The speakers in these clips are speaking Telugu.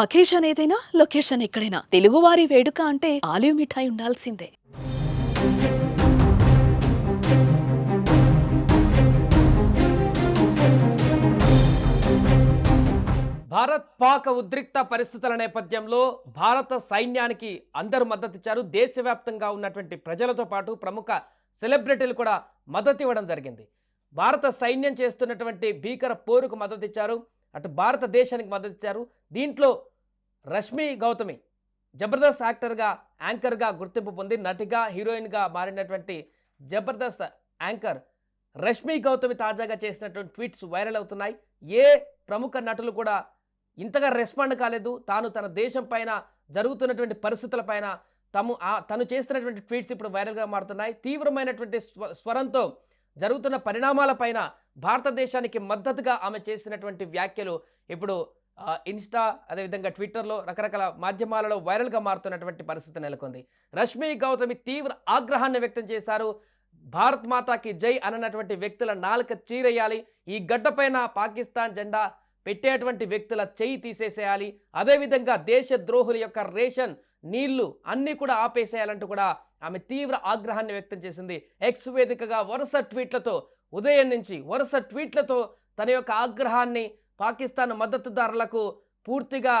అకేషన్ ఏదైనా లొకేషన్ ఎక్కడైనా. తెలుగువారి వేడుక అంటే ఆలివ్ మిఠాయి ఉండాల్సిందే. భారత్ పాక్ ఉద్రిక్త పరిస్థితుల నేపథ్యంలో భారత సైన్యానికి అందరూ మద్దతిచ్చారు. దేశవ్యాప్తంగా ఉన్నటువంటి ప్రజలతో పాటు ప్రముఖ సెలబ్రిటీలు కూడా మద్దతు ఇవ్వడం జరిగింది. భారత సైన్యం చేస్తున్నటువంటి భీకర పోరుకు మద్దతిచ్చారు. అటు భారతదేశానికి మద్దతు ఇచ్చారు. దీంట్లో రష్మి గౌతమి జబర్దస్త్ యాక్టర్గా యాంకర్గా గుర్తింపు పొంది నటిగా హీరోయిన్గా మారినటువంటి జబర్దస్త్ యాంకర్ రష్మి గౌతమి తాజాగా చేసినటువంటి ట్వీట్స్ వైరల్ అవుతున్నాయి. ఏ ప్రముఖ నటులు కూడా ఇంతగా రెస్పాండ్ కాలేదు. తాను తన దేశం పైన జరుగుతున్నటువంటి పరిస్థితుల పైన తము ఆ- తను చేస్తున్నటువంటి ట్వీట్స్ ఇప్పుడు వైరల్గా మారుతున్నాయి. తీవ్రమైనటువంటి స్వ స్వరంతో జరుగుతున్న పరిణామాలపైన భారతదేశానికి మద్దతుగా ఆమె చేసినటువంటి వ్యాఖ్యలు ఇప్పుడు ఇన్స్టా అదేవిధంగా ట్విట్టర్లో రకరకాల మాధ్యమాలలో వైరల్గా మారుతున్నటువంటి పరిస్థితి నెలకొంది. రష్మి గౌతమి తీవ్ర ఆగ్రహాన్ని వ్యక్తం చేశారు. భారత్ మాతాకి జై అననటువంటి వ్యక్తుల నాలుక చీరేయాలి. ఈ గడ్డపైన పాకిస్తాన్ జెండా పెట్టేటువంటి వ్యక్తుల చెయ్యి తీసేసేయాలి. అదేవిధంగా దేశ ద్రోహుల యొక్క రేషన్ నీళ్ళు అన్నీ కూడా ఆపేసేయాలంటూ కూడా ఆమె తీవ్ర ఆగ్రహాన్ని వ్యక్తం చేసింది. ఎక్స్ వేదికగా వరుస ట్వీట్లతో ఉదయం నుంచి వరుస ట్వీట్లతో తన యొక్క ఆగ్రహాన్ని పాకిస్తాన్ మద్దతుదారులకు పూర్తిగా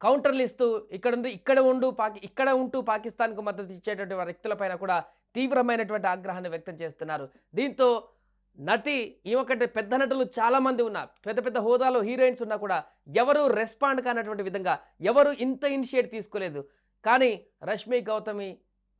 కౌంటర్లు ఇస్తూ ఇక్కడ ఇక్కడ ఉండు పాకి ఇక్కడ ఉంటూ పాకిస్తాన్కు మద్దతు ఇచ్చేటువంటి వ్యక్తులపైన కూడా తీవ్రమైనటువంటి ఆగ్రహాన్ని వ్యక్తం చేస్తున్నారు. దీంతో నటి ఈమెకంటే పెద్ద నటులు చాలామంది ఉన్నా పెద్ద పెద్ద హోదాలో హీరోయిన్స్ ఉన్నా కూడా ఎవరు రెస్పాండ్ కానటువంటి విధంగా ఎవరు ఇంత ఇనిషియేట్ తీసుకోలేదు. కానీ రష్మి గౌతమి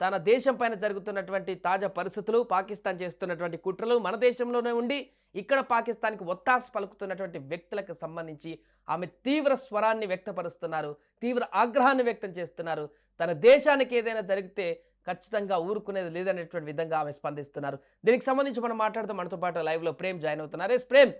తన దేశం పైన జరుగుతున్నటువంటి తాజా పరిస్థితులు పాకిస్తాన్ చేస్తున్నటువంటి కుట్రలు మన దేశంలోనే ఉండి ఇక్కడ పాకిస్తాన్కి ఒత్తాస పలుకుతున్నటువంటి వ్యక్తులకు సంబంధించి ఆమె తీవ్ర స్వరాన్ని వ్యక్తపరుస్తున్నారు తీవ్ర ఆగ్రహాన్ని వ్యక్తం చేస్తున్నారు. తన దేశానికి ఏదైనా జరిగితే ఖచ్చితంగా ఊరుకునేది లేదనేటువంటి విధంగా ఆమె స్పందిస్తున్నారు. దీనికి సంబంధించి మనం మాట్లాడుతూ మనతో పాటు లైవ్లో ప్రేమ్ జాయిన్ అవుతున్నారు. ఎస్ ప్రేమ్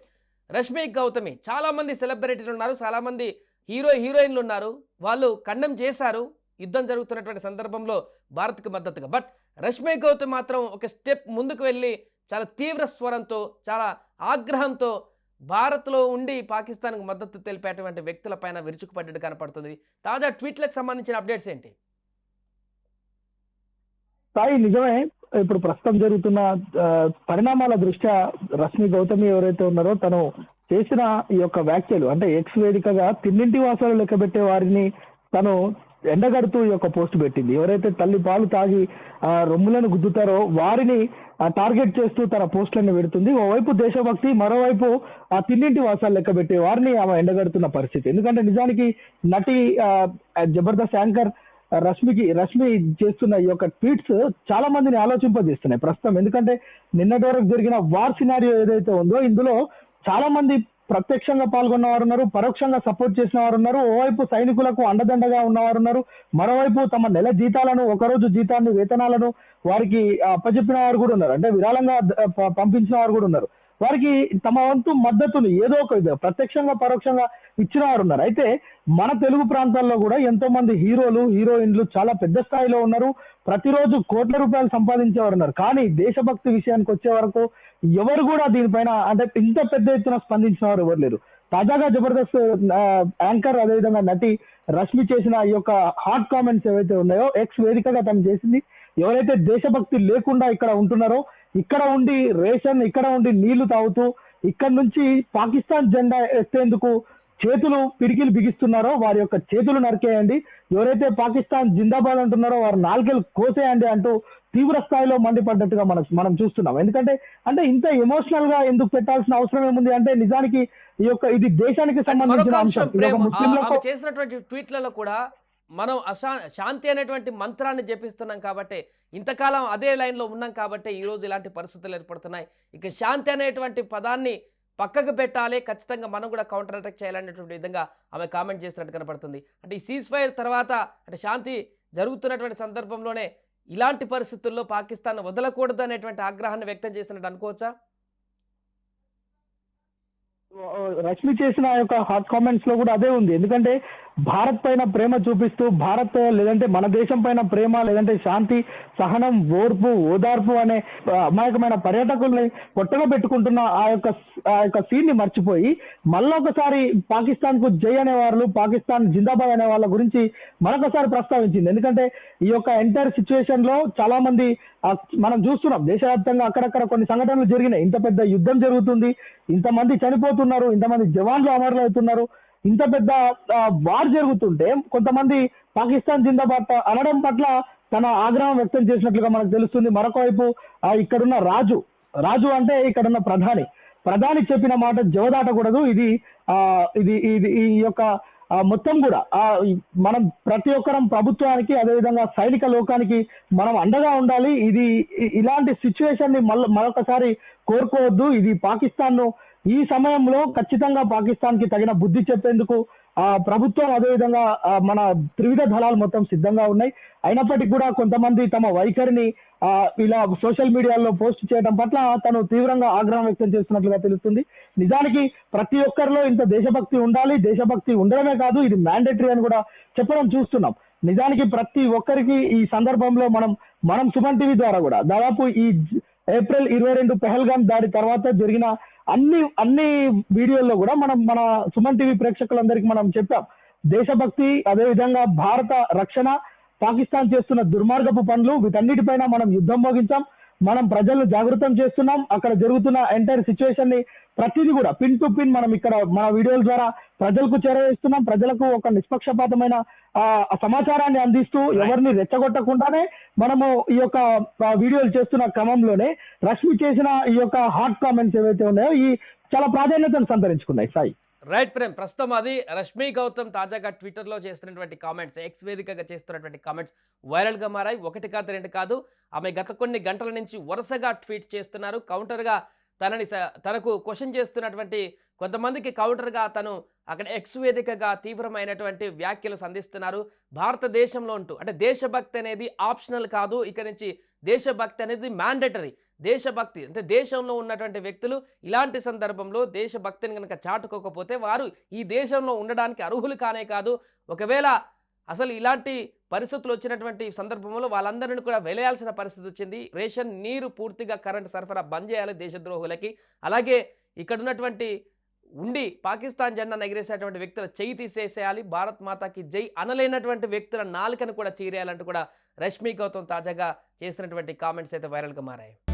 రష్మి గౌతమి చాలామంది సెలబ్రిటీలు ఉన్నారు చాలామంది హీరో హీరోయిన్లు ఉన్నారు. వాళ్ళు ఖండం చేశారు. యుద్ధం జరుగుతున్నటువంటి సందర్భంలో భారత్కు మద్దతుగా. బట్ రష్మి గౌతమ్ మాత్రం ఒక స్టెప్ ముందుకు వెళ్ళి చాలా తీవ్ర స్వరంతో చాలా ఆగ్రహంతో భారత్లో ఉండి పాకిస్తాన్కు మద్దతు తెలిపేటువంటి వ్యక్తులపైన విరుచుకుపడ్డట్టు కనపడుతుంది. తాజా ట్వీట్లకు సంబంధించిన అప్డేట్స్ ఏంటి? సాయి నిజమే. ఇప్పుడు ప్రస్తుతం జరుగుతున్న పరిణామాల దృష్ట్యా రష్మి గౌతమి ఎవరైతే ఉన్నారో తను చేసిన ఈ యొక్క వ్యాఖ్యలు అంటే ఎక్స్ వేదికగా తిన్నింటి వాసాలు లెక్కబెట్టే వారిని తను ఎండగడుతూ ఈ యొక్క పోస్ట్ పెట్టింది. ఎవరైతే తల్లి పాలు తాగి ఆ రొమ్ములను గుద్దుతారో వారిని టార్గెట్ చేస్తూ తన పోస్టులను పెడుతుంది. ఓవైపు దేశభక్తి మరోవైపు ఆ తిన్నింటి వాసాలు లెక్క పెట్టే వారిని ఆమె ఎండగడుతున్న పరిస్థితి. ఎందుకంటే నిజానికి నటి జబర్దస్త్ యాంకర్ రష్మికి రష్మి చేస్తున్న ఈ యొక్క ట్వీట్స్ చాలా మందిని ఆలోచింపజేస్తున్నాయి ప్రస్తుతం. ఎందుకంటే నిన్నటి వరకు జరిగిన వార్ సినారియో ఏదైతే ఉందో ఇందులో చాలా మంది ప్రత్యక్షంగా పాల్గొన్న వారు ఉన్నారు పరోక్షంగా సపోర్ట్ చేసిన వారు ఉన్నారు ఓవైపు సైనికులకు అండదండగా ఉన్నవారు ఉన్నారు మరోవైపు తమ నెల జీతాలను ఒకరోజు జీతాన్ని వేతనాలను వారికి అప్పచెప్పిన వారు కూడా ఉన్నారు. అంటే విరాళంగా పంపించిన వారు కూడా ఉన్నారు. వారికి తమ వంతు మద్దతును ఏదో ఒక ప్రత్యక్షంగా పరోక్షంగా ఇచ్చిన వారు ఉన్నారు. అయితే మన తెలుగు ప్రాంతాల్లో కూడా ఎంతో మంది హీరోలు హీరోయిన్లు చాలా పెద్ద స్థాయిలో ఉన్నారు. ప్రతిరోజు కోట్ల రూపాయలు సంపాదించేవారు ఉన్నారు. కానీ దేశభక్తి విషయానికి వచ్చే వరకు ఎవరు కూడా దీనిపైన అంటే ఇంత పెద్ద ఎత్తున స్పందించిన వారు ఎవరు లేరు. తాజాగా జబర్దస్త్ యాంకర్ అదేవిధంగా నటి రష్మి చేసిన ఈ యొక్క హాట్ కామెంట్స్ ఏవైతే ఉన్నాయో ఎక్స్ వేదికగా తను చేసింది ఎవరైతే దేశభక్తి లేకుండా ఇక్కడ ఉంటున్నారో ఇక్కడ ఉండి రేషన్ ఇక్కడ ఉండి నీళ్ళు తాగుతూ ఇక్కడ నుంచి పాకిస్తాన్ జెండా ఎత్తేందుకు చేతులు పిడికిలు బిగిస్తున్నారో వారి యొక్క చేతులు నరికేయండి. ఎవరైతే పాకిస్తాన్ జిందాబాద్ అంటున్నారో వారి నాలుకలు కోసేయండి అంటూ తీవ్ర స్థాయిలో మండిపడ్డట్టుగా మనం మనం చూస్తున్నాం. ఎందుకంటే అంటే ఇంత ఎమోషనల్గా ఎందుకు పెట్టాల్సిన అవసరం ఏముంది? అంటే నిజానికి ఈ యొక్క ఇది దేశానికి సంబంధించిన అంశం చేసినటువంటి ట్వీట్లలో కూడా మనం అశా శాంతి అనేటువంటి మంత్రాన్ని జపిస్తున్నాం కాబట్టి ఇంతకాలం అదే లైన్లో ఉన్నాం కాబట్టి ఈరోజు ఇలాంటి పరిస్థితులు ఏర్పడుతున్నాయి. ఇక శాంతి అనేటువంటి పదాన్ని పక్కకు పెట్టాలి. ఖచ్చితంగా మనం కూడా కౌంటర్ అటాక్ చేయాలనేటువంటి విధంగా ఆమె కామెంట్ చేసినట్టు కనపడుతుంది. అంటే ఈ సీజ్ ఫైర్ తర్వాత అంటే శాంతి జరుగుతున్నటువంటి సందర్భంలోనే ఇలాంటి పరిస్థితుల్లో పాకిస్తాన్ వదలకూడదు అనేటువంటి ఆగ్రహాన్ని వ్యక్తం చేసినట్టు అనుకోవచ్చా? రష్మి చేసిన ఆ యొక్క హాట్ కామెంట్స్లో కూడా అదే ఉంది. ఎందుకంటే భారత్ పైన ప్రేమ చూపిస్తూ భారత్ లేదంటే మన దేశం పైన ప్రేమ లేదంటే శాంతి సహనం ఓర్పు ఓదార్పు అనే అమాయకమైన పర్యాటకుల్ని కొట్టగా పెట్టుకుంటున్న ఆ యొక్క ఆ యొక్క సీన్ని మర్చిపోయి మళ్ళొకసారి పాకిస్తాన్కు జై అనే వాళ్ళు పాకిస్తాన్ జిందాబాద్ అనే వాళ్ళ గురించి మరొకసారి ప్రస్తావించింది. ఎందుకంటే ఈ యొక్క ఎంటైర్ సిచ్యువేషన్లో చాలా మంది మనం చూస్తున్నాం దేశవ్యాప్తంగా అక్కడక్కడ కొన్ని సంఘటనలు జరిగినాయి. ఇంత పెద్ద యుద్ధం జరుగుతుంది ఇంతమంది చనిపోతున్నారు ఇంతమంది జవాన్లు అమరులు అవుతున్నారు. ఇంత పెద్ద వార్ జరుగుతుంటే కొంతమంది పాకిస్తాన్ జిందాబాద్ అనడం పట్ల తన ఆగ్రహం వ్యక్తం చేసినట్లుగా మనకు తెలుస్తుంది. మరొక వైపు ఇక్కడున్న రాజు రాజు అంటే ఇక్కడున్న ప్రధాని. ప్రధాని చెప్పిన మాట జవదాటకూడదు. ఇది ఆ ఇది ఇది ఈ యొక్క మొత్తం కూడా ఆ, మనం ప్రతి ఒక్కరం ప్రభుత్వానికి అదేవిధంగా సైనిక లోకానికి మనం అండగా ఉండాలి. ఇది ఇలాంటి సిచ్యువేషన్ని మళ్ళీ మరొకసారి కోరుకోవద్దు. ఇది పాకిస్తాన్ను ఈ సమయంలో ఖచ్చితంగా పాకిస్తాన్కి తగిన బుద్ధి చెప్పేందుకు ఆ ప్రభుత్వం అదేవిధంగా మన త్రివిధ దళాలు మొత్తం సిద్ధంగా ఉన్నాయి. అయినప్పటికీ కూడా కొంతమంది తమ వైఖరిని ఆ, ఇలా సోషల్ మీడియాలో పోస్ట్ చేయడం పట్ల తను తీవ్రంగా ఆగ్రహం వ్యక్తం చేస్తున్నట్లుగా తెలుస్తుంది. నిజానికి ప్రతి ఒక్కరిలో ఇంత దేశభక్తి ఉండాలి దేశభక్తి ఉండడమే కాదు ఇది మ్యాండేటరీ అని కూడా చెప్పడం చూస్తున్నాం. నిజానికి ప్రతి ఒక్కరికి ఈ సందర్భంలో మనం మనం సుమన్ టీవీ ద్వారా కూడా దాదాపు ఈ ఏప్రిల్ ఇరవై రెండు పెహల్గాం దాడి తర్వాత జరిగిన అన్ని అన్ని వీడియోల్లో కూడా మనం మన సుమన్ టీవీ ప్రేక్షకులందరికీ మనం చెప్పాం. దేశభక్తి అదేవిధంగా భారత రక్షణ పాకిస్తాన్ చేస్తున్న దుర్మార్గపు పనులు వీటన్నిటిపైన మనం యుద్ధం మోగించాం. మనం ప్రజలను జాగృతం చేస్తున్నాం. అక్కడ జరుగుతున్న ఎంటైర్ సిచ్యువేషన్ని ప్రతిదీ కూడా పిన్ టు పిన్ మనం ఇక్కడ మన వీడియోల ద్వారా ప్రజలకు చేరవేస్తున్నాం. ప్రజలకు ఒక నిష్పక్షపాతమైన సమాచారాన్ని అందిస్తూ ఎవరిని రెచ్చగొట్టకుండానే మనము ఈ యొక్క వీడియోలు చేస్తున్న క్రమంలోనే రష్మి చేసిన ఈ యొక్క హాట్ కామెంట్స్ ఏవైతే ఉన్నాయో ఈ చాలా ప్రాధాన్యతను సంతరించుకున్నాయి. సాయి రైట్ ప్రేమ్ ప్రస్తుతం అది రష్మి గౌతమ్ తాజాగా ట్విట్టర్లో చేస్తున్నటువంటి కామెంట్స్ ఎక్స్ వేదికగా చేస్తున్నటువంటి కామెంట్స్ వైరల్గా మారాయి. ఒకటి కాదు రెండు కాదు. ఆమె గత కొన్ని గంటల నుంచి వరుసగా ట్వీట్ చేస్తున్నారు. కౌంటర్గా తనని స- తనకు క్వశ్చన్ చేస్తున్నటువంటి కొంతమందికి కౌంటర్గా తను అక్కడ ఎక్స్ వేదికగా తీవ్రమైనటువంటి వ్యాఖ్యలు సంధిస్తున్నారు. భారతదేశంలో ఉంటూ అంటే దేశభక్తి అనేది ఆప్షనల్ కాదు. ఇక నుంచి దేశభక్తి అనేది మ్యాండేటరీ దేశభక్తి అంటే దేశంలో ఉన్నటువంటి వ్యక్తులు ఇలాంటి సందర్భంలో దేశభక్తిని కనుక చాటుకోకపోతే వారు ఈ దేశంలో ఉండడానికి అర్హులు కానే కాదు. ఒకవేళ అసలు ఇలాంటి పరిస్థితులు వచ్చినటువంటి సందర్భంలో వాళ్ళందరినీ కూడా వెలేయాల్సిన పరిస్థితి వచ్చింది. రేషన్ నీరు పూర్తిగా కరెంట్ సరఫరా బంద్ చేయాలి దేశద్రోహులకి. అలాగే ఇక్కడ ఉన్నటువంటి ఉండి పాకిస్తాన్ జెండా ఎగిరేసేటువంటి వ్యక్తుల చేయి తీసేసేయాలి. భారత్ మాతాకి జై అనలేనటువంటి వ్యక్తుల నాలుకను కూడా చీరేయాలంటూ కూడా రష్మి గౌతమ్ తాజాగా చేసినటువంటి కామెంట్స్ అయితే వైరల్గా మారాయి.